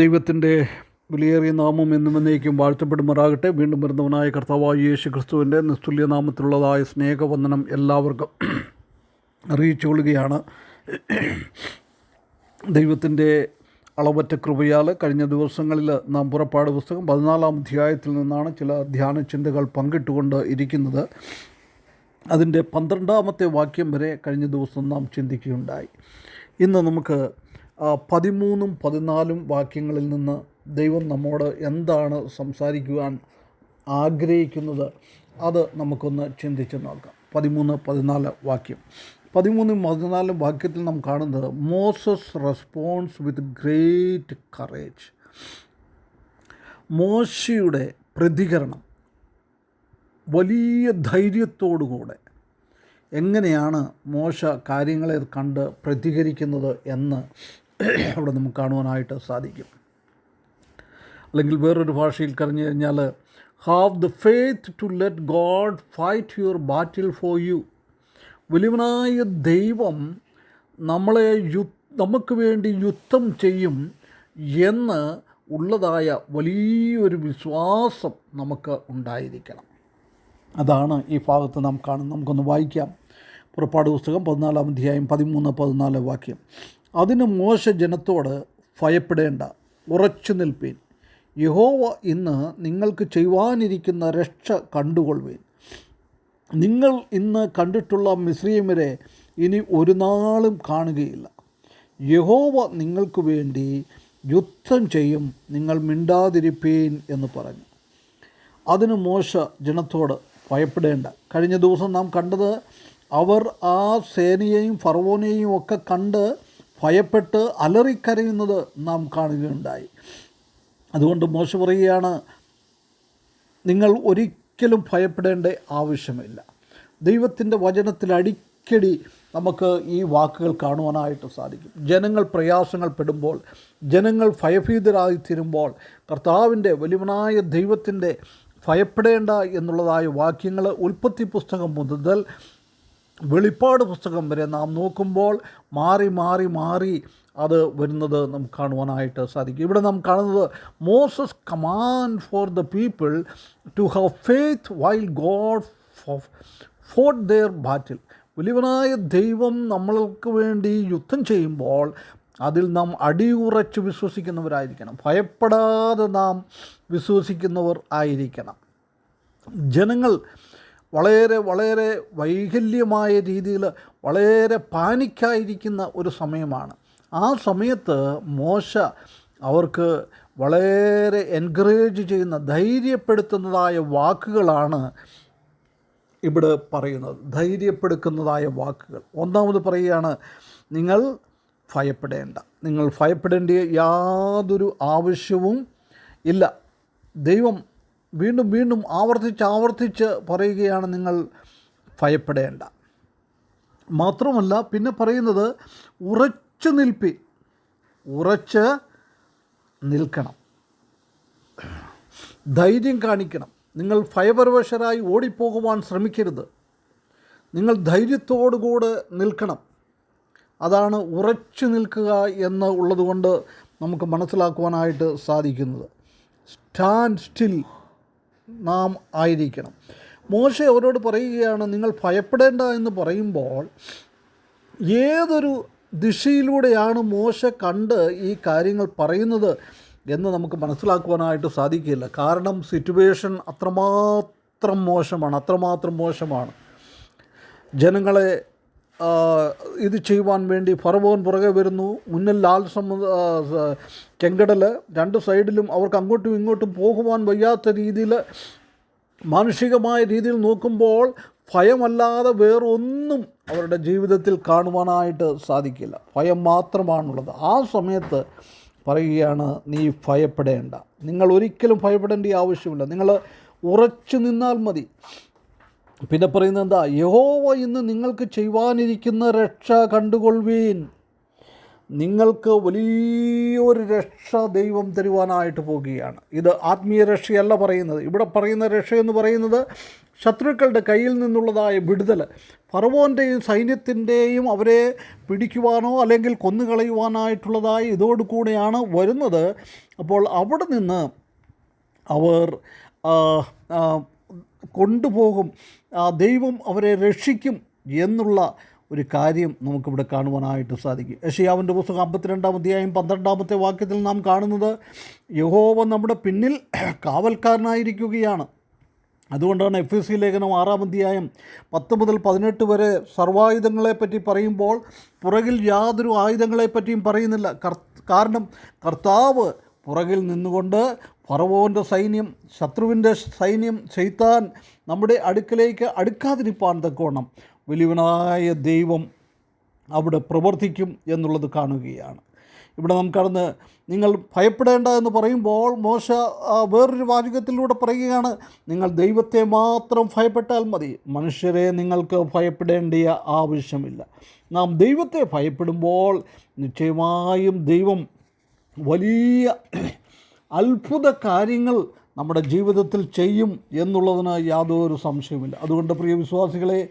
ദൈവത്തിന്റെ വിലയേറിയ നാമം എന്നും എന്നേക്കും വാഴ്ത്തപ്പെടുമാറാകട്ടെ. വീണ്ടും വരുന്നവനായ കർത്താവായ യേശു ക്രിസ്തുവിന്റെ നിസ്തുല്യ നാമത്തിലുള്ളതായ സ്നേഹവന്ദനം എല്ലാവർക്കും അറിയിച്ചു കൊള്ളുകയാണ്. ദൈവത്തിന്റെ അളവറ്റ കൃപയാൽ കഴിഞ്ഞ ദിവസങ്ങളിൽ നാം പുറപ്പാട് പുസ്തകം പതിനാലാം അധ്യായത്തിൽ നിന്നാണ് ചില ധ്യാന ചിന്തകൾ പങ്കിട്ടുകൊണ്ട് ഇരിക്കുന്നത്. അതിന്റെ പന്ത്രണ്ടാമത്തെ വാക്യം വരെ കഴിഞ്ഞ ദിവസം നാം ചിന്തിക്കുകയുണ്ടായി. ഇന്ന് നമുക്ക് പതിമൂന്നും പതിനാലും വാക്യങ്ങളിൽ നിന്ന് ദൈവം നമ്മോട് എന്താണ് സംസാരിക്കുവാൻ ആഗ്രഹിക്കുന്നത്? അത് നമുക്കൊന്ന് ചിന്തിച്ച് നോക്കാം. പതിമൂന്ന് പതിനാല് വാക്യം. പതിമൂന്നും പതിനാലും വാക്യത്തിൽ നാം കാണുന്നത് Moses response with great courage. മോശയുടെ പ്രതികരണം വലിയ ധൈര്യത്തോടുകൂടെ എങ്ങനെയാണ് മോശ കാര്യങ്ങളെ കണ്ട് പ്രതികരിക്കുന്നത് എന്ന് അവിടെ നമുക്ക് കാണുവാനായിട്ട് സാധിക്കും. അല്ലെങ്കിൽ വേറൊരു ഭാഷയിൽ കറിഞ്ഞു കഴിഞ്ഞാൽ have the faith to let God fight your battle for you വലിയവനായ ദൈവം നമ്മളെ യു നമുക്ക് വേണ്ടി യുദ്ധം ചെയ്യും എന്ന് ഉള്ളതായ വലിയൊരു വിശ്വാസം നമുക്ക് ഉണ്ടായിരിക്കണം. അതാണ് ഈ ഭാഗത്ത് നാം കാണുന്നത്. നമുക്കൊന്ന് വായിക്കാം. പുറപ്പാട് പുസ്തകം പതിനാലാം അധ്യായം പതിമൂന്ന് പതിനാല് വാക്യം. അതിന് മോശ ജനത്തോട് ഭയപ്പെടേണ്ട. ഉറച്ചു നിൽപ്പീൻ. യഹോവ ഇന്ന് നിങ്ങൾക്ക് ചെയ്യുവാനിരിക്കുന്ന രക്ഷ കണ്ടുകൊള്ളുവീൻ. നിങ്ങൾ ഇന്ന് കണ്ടിട്ടുള്ള മിശ്രീമരെ ഇനി ഒരു നാളും കാണുകയില്ല. യഹോവ നിങ്ങൾക്ക് വേണ്ടി യുദ്ധം ചെയ്യും നിങ്ങൾ മിണ്ടാതിരിപ്പീൻ എന്ന് പറഞ്ഞു. അതിന് മോശ ജനത്തോട് ഭയപ്പെടേണ്ട. കഴിഞ്ഞ ദിവസം നാം കണ്ടത് അവർ ആ സേനയെയും ഫറവോനെയും ഒക്കെ കണ്ട് ഭയപ്പെട്ട് അലറിക്കരയുന്നത് നാം കാണുകയുണ്ടായി. അതുകൊണ്ട് മോശ പറയുകയാണ് നിങ്ങൾ ഒരിക്കലും ഭയപ്പെടേണ്ട ആവശ്യമില്ല. ദൈവത്തിന്റെ വചനത്തിൽ അടിക്കടി നമുക്ക് ഈ വാക്കുകൾ കാണുവാനായിട്ട് സാധിക്കും. ജനങ്ങൾ പ്രയാസങ്ങൾ പെടുമ്പോൾ ജനങ്ങൾ ഭയഭീതരായി തീരുമ്പോൾ കർത്താവിന്റെ വലിയവനായ ദൈവത്തിന്റെ ഭയപ്പെടേണ്ട എന്നുള്ളതായ വാക്യങ്ങൾ ഉൽപ്പത്തി പുസ്തകം മുതൽ വെളിപ്പാട് പുസ്തകം വരെ നാം നോക്കുമ്പോൾ മാറി മാറി മാറി അത് വരുന്നത് നമുക്ക് കാണുവാനായിട്ട് സാധിക്കും. ഇവിടെ നാം കാണുന്നത് Moses command for the people to have faith while God for their battle വലിയവനായ ദൈവം നമ്മൾക്ക് വേണ്ടി യുദ്ധം ചെയ്യുമ്പോൾ അതിൽ നാം അടിയുറച്ച് വിശ്വസിക്കുന്നവരായിരിക്കണം. ഭയപ്പെടാതെ നാം വിശ്വസിക്കുന്നവർ ആയിരിക്കണം. ജനങ്ങൾ വളരെ വളരെ വൈകല്യമായ രീതിയിൽ വളരെ പാനിക്കായിരിക്കുന്ന ഒരു സമയമാണ്. ആ സമയത്ത് മോശ അവർക്ക് വളരെ എൻകറേജ് ചെയ്യുന്ന ധൈര്യപ്പെടുത്തുന്നതായ വാക്കുകളാണ് ഇവിടെ പറയുന്നത്. ധൈര്യപ്പെടുക്കുന്നതായ വാക്കുകൾ. ഒന്നാമത് പറയുകയാണ് നിങ്ങൾ ഭയപ്പെടേണ്ട. നിങ്ങൾ ഭയപ്പെടേണ്ട യാതൊരു ആവശ്യവും ഇല്ല. ദൈവം വീണ്ടും വീണ്ടും ആവർത്തിച്ച് ആവർത്തിച്ച് പറയുകയാണ് നിങ്ങൾ ഭയപ്പെടേണ്ട. മാത്രമല്ല പിന്നെ പറയുന്നത് ഉറച്ചു നിൽപ്പി. ഉറച്ച് നിൽക്കണം. ധൈര്യം കാണിക്കണം. നിങ്ങൾ ഭയപരവശരായി ഓടിപ്പോകുവാൻ ശ്രമിക്കരുത്. നിങ്ങൾ ധൈര്യത്തോടുകൂടെ നിൽക്കണം. അതാണ് ഉറച്ചു നിൽക്കുക എന്ന് ഉള്ളതുകൊണ്ട് നമുക്ക് മനസ്സിലാക്കുവാനായിട്ട് സാധിക്കുന്നത്. സ്റ്റാൻഡ് സ്റ്റിൽ നാം ആയിരിക്കണം. മോശ അവരോട് പറയുകയാണ് നിങ്ങൾ ഭയപ്പെടേണ്ട എന്ന് പറയുമ്പോൾ ഏതൊരു ദിശയിലൂടെയാണ് മോശ കണ്ട് ഈ കാര്യങ്ങൾ പറയുന്നത് എന്ന് നമുക്ക് മനസ്സിലാക്കുവാനായിട്ട് സാധിക്കില്ല കാരണം സിറ്റുവേഷൻ അത്രമാത്രം മോശമാണ് അത്രമാത്രം മോശമാണ്. ജനങ്ങളെ ഇത് ചെയ്യുവാൻ വേണ്ടി ഫറവോൻ പുറകെ വരുന്നു. മുന്നിൽ ലാൽ സമുദ്ര ചെങ്കടൽ രണ്ട് സൈഡിലും അവർക്ക് അങ്ങോട്ടും ഇങ്ങോട്ടും പോകുവാൻ വയ്യാത്ത രീതിയിൽ മാനുഷികമായ രീതിയിൽ നോക്കുമ്പോൾ ഭയമല്ലാതെ വേറൊന്നും അവരുടെ ജീവിതത്തിൽ കാണുവാനായിട്ട് സാധിക്കില്ല. ഭയം മാത്രമാണുള്ളത്. ആ സമയത്ത് പറയുകയാണ് നീ ഭയപ്പെടേണ്ട. നിങ്ങൾ ഒരിക്കലും ഭയപ്പെടേണ്ട ആവശ്യമില്ല. നിങ്ങൾ ഉറച്ചു നിന്നാൽ മതി. പിന്നെ പറയുന്നത് എന്താ? യഹോവ ഇന്ന് നിങ്ങൾക്ക് ചെയ്യുവാനിരിക്കുന്ന രക്ഷ കണ്ടുകൊള്ളുവീൻ. നിങ്ങൾക്ക് വലിയൊരു രക്ഷ ദൈവം തരുവാനായിട്ട് പോകുകയാണ്. ഇത് ആത്മീയ രക്ഷയല്ല പറയുന്നത്. ഇവിടെ പറയുന്ന രക്ഷ എന്ന് പറയുന്നത് ശത്രുക്കളുടെ കയ്യിൽ നിന്നുള്ളതായ വിടുതൽ ഫറവോന്റെയും സൈന്യത്തിന്റെയും അവരെ പിടിക്കുവാനോ അല്ലെങ്കിൽ കൊന്നുകളയുവാനായിട്ടുള്ളതായ ഇതോടുകൂടെയാണ് വരുന്നത്. അപ്പോൾ അവിടെ നിന്ന് അവർ കൊണ്ടുപോകും. ദൈവം അവരെ രക്ഷിക്കും എന്നുള്ള ഒരു കാര്യം നമുക്കിവിടെ കാണുവാനായിട്ട് സാധിക്കും. യഷിയാവിന്റെ പുസ്തകം അമ്പത്തിരണ്ടാം അധ്യായം പന്ത്രണ്ടാമത്തെ വാക്യത്തിൽ നാം കാണുന്നത് യഹോവ നമ്മുടെ പിന്നിൽ കാവൽക്കാരനായിരിക്കുകയാണ്. അതുകൊണ്ടാണ് എഫ് സി ലേഖനം ആറാം അധ്യായം പത്ത് മുതൽ പതിനെട്ട് വരെ സർവായുധങ്ങളെപ്പറ്റി പറയുമ്പോൾ പുറകിൽ യാതൊരു ആയുധങ്ങളെപ്പറ്റിയും പറയുന്നില്ല. കാരണം കർത്താവ് പുറകിൽ നിന്നുകൊണ്ട് ഫറവോന്റെ സൈന്യം ശത്രുവിന്റെ സൈന്യം ചെയ്താൻ നമ്മുടെ അടുക്കലേക്ക് അടുക്കാതിരിപ്പാൻ തക്കോണം വലിയവനായ ദൈവം അവിടെ പ്രവർത്തിക്കും എന്നുള്ളത് കാണുകയാണ്. ഇവിടെ നമുക്കടന്ന് നിങ്ങൾ ഭയപ്പെടേണ്ട എന്ന് പറയുമ്പോൾ മോശ വേറൊരു വാചകത്തിലൂടെ പറയുകയാണ് നിങ്ങൾ ദൈവത്തെ മാത്രം ഭയപ്പെട്ടാൽ മതി. മനുഷ്യരെ നിങ്ങൾക്ക് ഭയപ്പെടേണ്ടിയ ആവശ്യമില്ല. നാം ദൈവത്തെ ഭയപ്പെടുമ്പോൾ നിശ്ചയമായും ദൈവം വലിയ അത്ഭുത കാര്യങ്ങൾ നമ്മുടെ ജീവിതത്തിൽ ചെയ്യും എന്നുള്ളതിന് യാതൊരു സംശയമില്ല അതുകൊണ്ട് പ്രിയ വിശ്വാസികളെ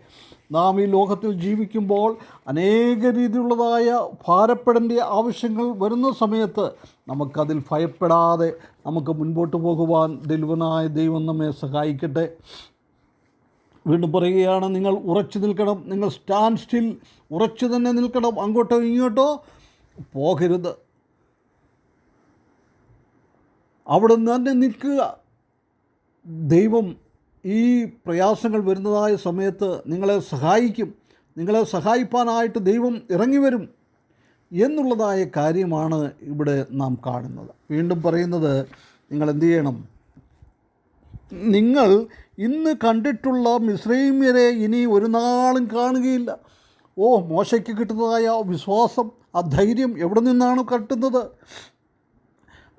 നാം ഈ ലോകത്തിൽ ജീവിക്കുമ്പോൾ അനേക രീതിയിലുള്ളതായ ഭാരപ്പെടേണ്ട ആവശ്യങ്ങൾ വരുന്ന സമയത്ത് നമുക്കതിൽ ഭയപ്പെടാതെ നമുക്ക് മുൻപോട്ട് പോകുവാൻ ദൈവനായ ദൈവം നമ്മെ സഹായിക്കട്ടെ. വീണ്ടും പറയുകയാണ് നിങ്ങൾ ഉറച്ചു നിൽക്കണം. നിങ്ങൾ സ്റ്റാൻഡ് സ്റ്റിൽ ഉറച്ചു തന്നെ നിൽക്കണം. അങ്ങോട്ടോ ഇങ്ങോട്ടോ പോകരുത്. അവിടെ നിന്ന് തന്നെ നിൽക്കുക. ദൈവം ഈ പ്രയാസങ്ങൾ വരുന്നതായ സമയത്ത് നിങ്ങളെ സഹായിക്കും. നിങ്ങളെ സഹായിപ്പാനായിട്ട് ദൈവം ഇറങ്ങി വരും എന്നുള്ളതായ കാര്യമാണ് ഇവിടെ നാം കാണുന്നത്. വീണ്ടും പറയുന്നത് നിങ്ങൾ എന്ത് ചെയ്യണം? നിങ്ങൾ ഇന്ന് കണ്ടിട്ടുള്ള മിശ്രൈമ്യരെ ഇനി ഒരു നാളും കാണുകയില്ല. ഓ മോശയ്ക്ക് കിട്ടുന്നതായ വിശ്വാസം ആ ധൈര്യം എവിടെ നിന്നാണ് കട്ടുന്നത്?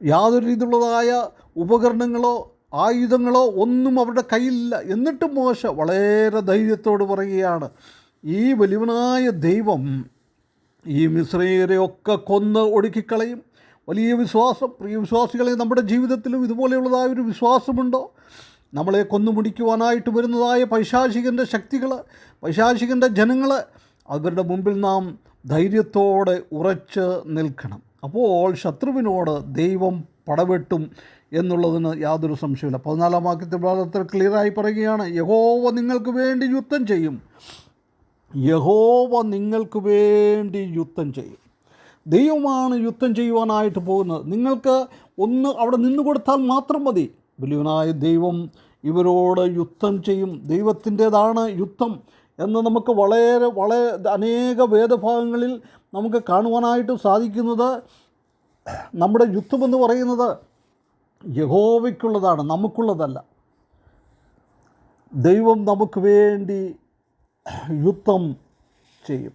യാതൊരു രീതിയിലുള്ളതായ ഉപകരണങ്ങളോ ആയുധങ്ങളോ ഒന്നും അവരുടെ കയ്യിലില്ല. എന്നിട്ടും മോശ. വളരെ ധൈര്യത്തോട് പറയുകയാണ്. ഈ വലിയവനായ ദൈവം ഈ മിശ്രയരെയൊക്കെ കൊന്ന് ഒടുക്കിക്കളയും. വലിയ വിശ്വാസം പ്രിയ വിശ്വാസികളെ നമ്മുടെ ജീവിതത്തിലും ഇതുപോലെയുള്ളതായ ഒരു വിശ്വാസമുണ്ടോ? നമ്മളെ കൊന്നു മുടിക്കുവാനായിട്ട് വരുന്നതായ പൈശാചികന്റെ ശക്തികൾ പൈശാചികന്റെ ജനങ്ങൾ അവരുടെ മുമ്പിൽ നാം ധൈര്യത്തോടെ ഉറച്ച് നിൽക്കണം. അപ്പോൾ ശത്രുവിനോട് ദൈവം പടവെട്ടും എന്നുള്ളതിന് യാതൊരു സംശയമില്ല പതിനാലാം വാക്യത്തിൽ വളരെ ക്ലിയറായി പറയുകയാണ് യഹോവ നിങ്ങൾക്ക് വേണ്ടി യുദ്ധം ചെയ്യും. യഹോവ നിങ്ങൾക്ക് വേണ്ടി യുദ്ധം ചെയ്യും. ദൈവമാണ് യുദ്ധം ചെയ്യുവാനായിട്ട് പോകുന്നത്. നിങ്ങൾക്ക് ഒന്ന് അവിടെ നിന്ന് കൊടുത്താൽ മാത്രം മതി. വലിയവനായ ദൈവം ഇവരോട് യുദ്ധം ചെയ്യും. ദൈവത്തിന്റേതാണ് യുദ്ധം. എന്ന് നമുക്ക് വളരെ വളരെ അനേക വേദഭാഗങ്ങളിൽ നമുക്ക് കാണുവാനായിട്ട് സാധിക്കുന്നത് നമ്മുടെ യുദ്ധമെന്ന് പറയുന്നത് യഹോവയ്ക്കുള്ളതാണ് നമുക്കുള്ളതല്ല. ദൈവം നമുക്ക് വേണ്ടി യുദ്ധം ചെയ്യും.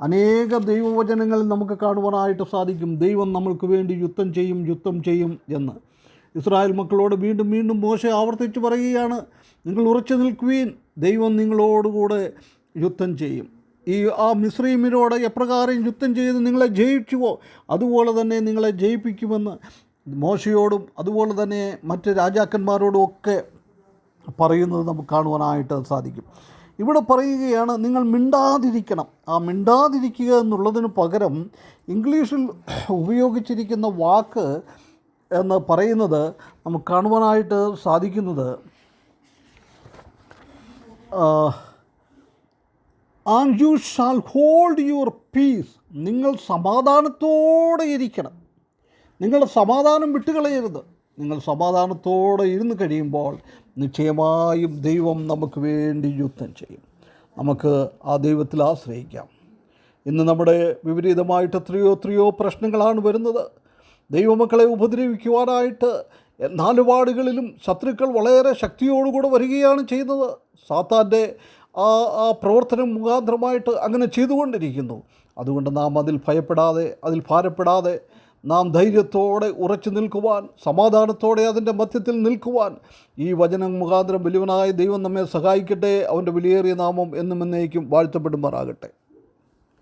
അനേക ദൈവവചനങ്ങളിൽ നമുക്ക് കാണുവാനായിട്ട് സാധിക്കും ദൈവം നമ്മൾക്ക് വേണ്ടി യുദ്ധം ചെയ്യും യുദ്ധം ചെയ്യും എന്ന്. ഇസ്രായേൽ മക്കളോട് വീണ്ടും വീണ്ടും മോശ ആവർത്തിച്ച് പറയുകയാണ് നിങ്ങൾ ഉറച്ചു നിൽക്കുവീൻ ദൈവം നിങ്ങളോടുകൂടെ യുദ്ധം ചെയ്യും. ഈ ആ മിശ്രീമിനോട് എപ്രകാരം യുദ്ധം ചെയ്ത് നിങ്ങളെ ജയിച്ചുവോ അതുപോലെ തന്നെ നിങ്ങളെ ജയിപ്പിക്കുമെന്ന് മോശയോടും അതുപോലെ തന്നെ മറ്റ് രാജാക്കന്മാരോടും ഒക്കെ പറയുന്നത് നമുക്ക് കാണുവാനായിട്ട് സാധിക്കും. ഇവിടെ പറയുകയാണ് നിങ്ങൾ മിണ്ടാതിരിക്കണം. ആ മിണ്ടാതിരിക്കുക എന്നുള്ളതിന് പകരം ഇംഗ്ലീഷിൽ ഉപയോഗിച്ചിരിക്കുന്ന വാക്ക് എന്ന് പറയുന്നത് നമുക്ക് കാണുവാനായിട്ട് സാധിക്കുന്നത് and you shall hold your peace. നിങ്ങൾ സമാധാനത്തോടെ ഇരിക്കണം. നിങ്ങളുടെ സമാധാനം വിട്ടുകളയരുത്. നിങ്ങൾ സമാധാനത്തോടെ ഇരുന്ന് കഴിയുമ്പോൾ നിശ്ചയമായും ദൈവം നമുക്ക് വേണ്ടി യുദ്ധം ചെയ്യും. നമുക്ക് ആ ദൈവത്തിൽ ആശ്രയിക്കാം. ഇന്ന് നമ്മുടെ വിപരീതമായിട്ട് എത്രയോ എത്രയോ പ്രശ്നങ്ങളാണ് വരുന്നത്. ദൈവമക്കളെ ഉപദ്രവിക്കുവാനായിട്ട് നാലുപാടുകളിലും ശത്രുക്കൾ വളരെ ശക്തിയോടുകൂടെ വരികയാണ് ചെയ്യുന്നത്. സാത്താന്റെ ആ ആ പ്രവർത്തനം മുഖാന്തരമായിട്ട് അങ്ങനെ ചെയ്തുകൊണ്ടിരിക്കുന്നു. അതുകൊണ്ട് നാം അതിൽ ഭയപ്പെടാതെ അതിൽ ഭാരപ്പെടാതെ നാം ധൈര്യത്തോടെ ഉറച്ചു നിൽക്കുവാൻ സമാധാനത്തോടെ അതിന്റെ മധ്യത്തിൽ നിൽക്കുവാൻ ഈ വചനം മുഖാന്തരം വലിയവനായ ദൈവം നമ്മെ സഹായിക്കട്ടെ. അവന്റെ വിലയേറിയ നാമം എന്നും എന്നേക്കും വാഴ്ത്തപ്പെടുമാറാകട്ടെ.